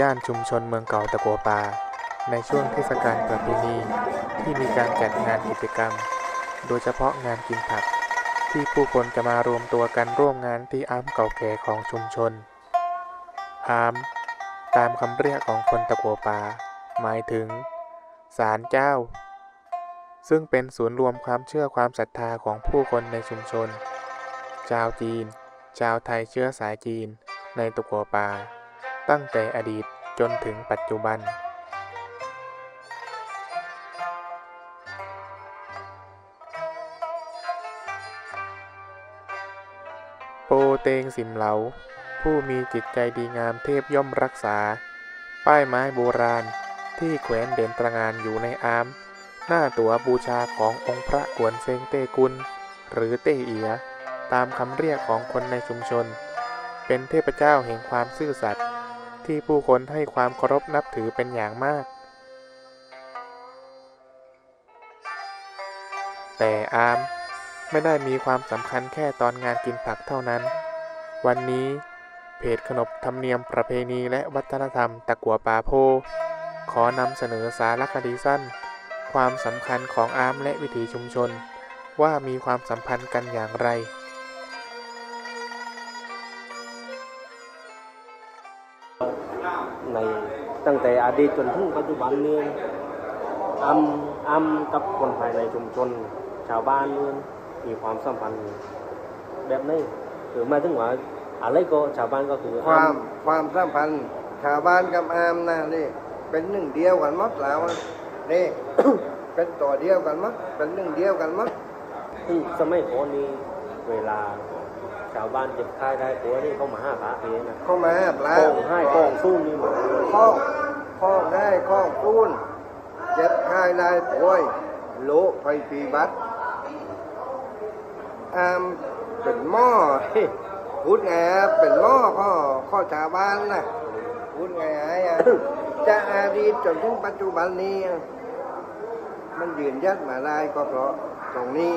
ย่านชุมชนเมืองเก่าตะกัวป่า ในช่วงเทศกาลประเพณีที่มีการจัดงานกิจกรรม โดยเฉพาะงานกินผัก ที่ผู้คนจะมารวมตัวกันร่วมงานที่อามเก่าแก่ของชุมชนอามตามคำเรียกของคนตะกัวป่า หมายถึงศาลเจ้า ซึ่งเป็นศูนย์รวมความเชื่อความศรัทธาของผู้คนในชุมชน ชาวจีน ชาวไทยเชื้อสายจีน ในตะกัวป่า ตั้งแต่อดีตจนถึงปัจจุบัน โปเตงสิมเหลา ผู้มีจิตใจดีงามเทพย่อมรักษา ป้ายไม้โบราณที่แขวนเด่นตระงานอยู่ในอาม หน้าตั๋วบูชาขององค์พระกวนเซงเต้กุล หรือเต้เอีย ตามคำเรียกของคนในชุมชน เป็นเทพเจ้าแห่งความซื่อสัตย์ ที่ผู้คนให้ความเคารพนับถือเป็นอย่างมาก แต่อามไม่ได้มีความสำคัญแค่ตอนงานกินผักเท่านั้น วันนี้เพจขนบธรรมเนียมประเพณีและวัฒนธรรมตะกัวป่าโพ ขอนำเสนอสารคดีสั้น ความสำคัญของอามและวิถีชุมชน ว่ามีความสัมพันธ์กันอย่างไร ตั้งแต่อดีตจนถึงปัจจุบันเนี่ยอัมอัมกับคนภายในชุมชน ชาวบ้านเนี่ยมีความสัมพันธ์แบบนี้คือหมายถึงว่าอะไรก็ชาวบ้านก็คือควาอัมความสัมพันธ์ ชาวบ้านกับอามนะนี่เป็นหนึ่งเดียวกันหมดแล้วอะนี่เป็นตัวเดียวกันหมดเป็นหนึ่งเดียวกันหมดซึ่งสมัยก่อนนี้เวลาชาวบ้านเจ็บไข้ได้ป่วยนี่เขามาหาพระเองนะเข้ามาปลาโป่งให้โป่งสู้นี่หมดข้อง ข้องได้ข้องตูนเจ็บคายได้ป่วยโลไฟปีบัตรอามเป็นหม้อพูดไงอะเป็นหม้อข้อข้อชาวบ้านนะพูดไงอะจะอดีตจนถึงปัจจุบันนี้ มันยืนยัดมาได้ก็เพราะตรงนี้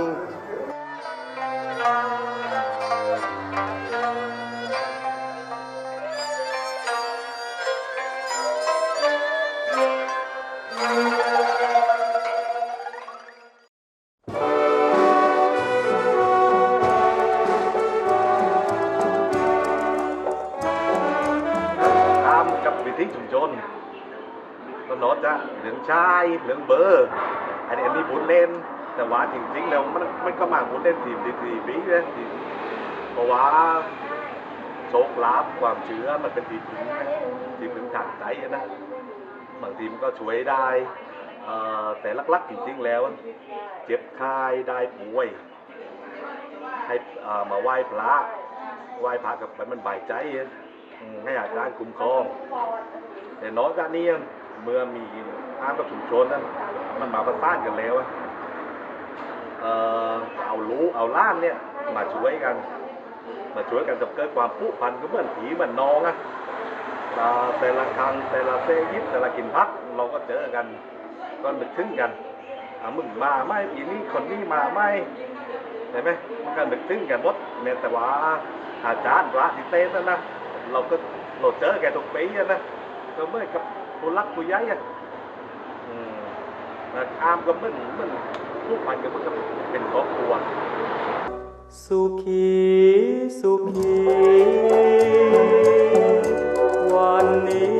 นอจากเหลืองชายเหลืองเบอร์ อันนี้อันนี้บุญเล่น แต่ว่าจริงๆแล้วมันมันก็มาบุญเล่นทีมดีทีปีเลยทีเพราะว่าโชคลาภความเชื่อมันเป็นทีพึ่งทีพึ่งทางใจนะบางทีมันก็ช่วยได้เอ่อแต่ลักๆจริงๆแล้ว เจ็บคายได้ป่วย ให้มาไหว้พระไหว้พระกับไปมันบายใจให้อาจารย์คุ้มครองแต่น้อยจากนี้ เมื่อมีอ้างกับชุมชนนั้นมันมาประสานกันแล้วอะเอ่อเอารู้เอาล้านเนี่ยมาช่วยกัน มาช่วยกันจะเกิดความผูกพันก็เหมือนผีเหมือนน้องอะแต่ละครั้งแต่ละเซยิปแต่ละกินพักเราก็เจอกัน ก็นึกถึงกันอ่ามึงมาไหมปีนี้คนนี้มาไหมเห็นไหมมันก็นึกถึงกันหมดเนี่ยแต่ว่าอาจารย์พระที่เต้นนั่นนะเราก็เราเจอแกทุกปีนะก็เมื่อกับ คนรักคนย้ายอะอืมอามก็เหมือนมือนผู้พันกันเหมือนกับเป็นครอบครัวสุขีสุขีวันนี้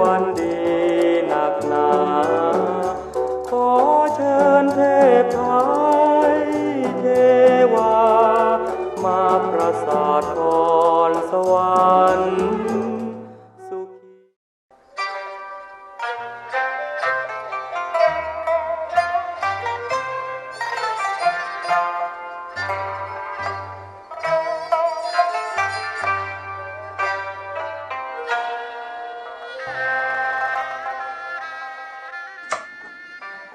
วันดี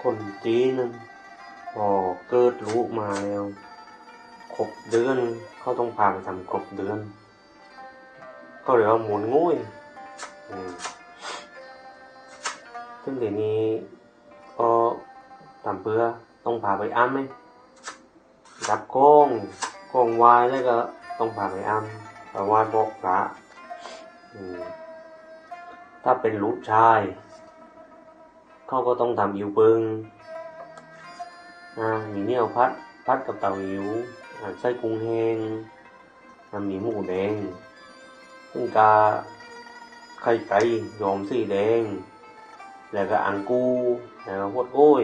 คนจีนพอเกิดลูกมาแล้วครบเดือนเขาต้องพาไปทำครบเดือนก็เรียกว่าหมุนงุ้ยซึ่งเดี๋ยวนี้ก็ทำเพื่อต้องพาไปอ้ำไหมจับโค้งโค้งวายแล้วก็ต้องพาไปอ้ำไปไหว้บอกพระอืม ถ้าเป็นลูกชาย เขาก็ต้องทำอิวปึงอ่ามีเนี่ยวพัดพัดกับเต่าอิวอ่าไส้กุ้งแห้งมีหมูแดงซึ่งกาไข่ไก่ยอมสีแดง แล้วก็อังกูแล้วก็พวดโอ้ย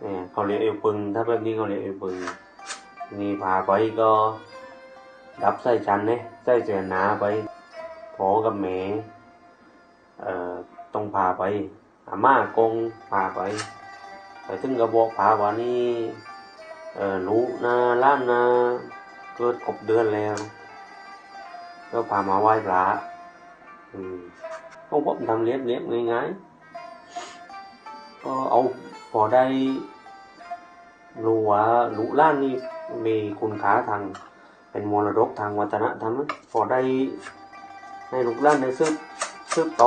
เนี่ยเขาเรียกเอวปึง ถ้าแบบนี้เขาเรียกเอวปึง นี่พาไปก็ดับไส้ชันเนี่ยไส้เสียหนาไปพอกับแม่ เอ่อต้องพาไปอาม่ากงพาไปไปถึงกระบอกพาว่านี่เอ่อลูกนาล้านนาเกิดครบเดือนแล้วก็พามาไหว้พระอืมของผมทำเลียบเลียบง่ายๆก็เอาพอได้รู้ว่าลูล้านนี่มีคุณค่าทางเป็นมรดกทางวัฒนธรรมพอได้ให้ลูกล้านได้ซึบ ซึบต่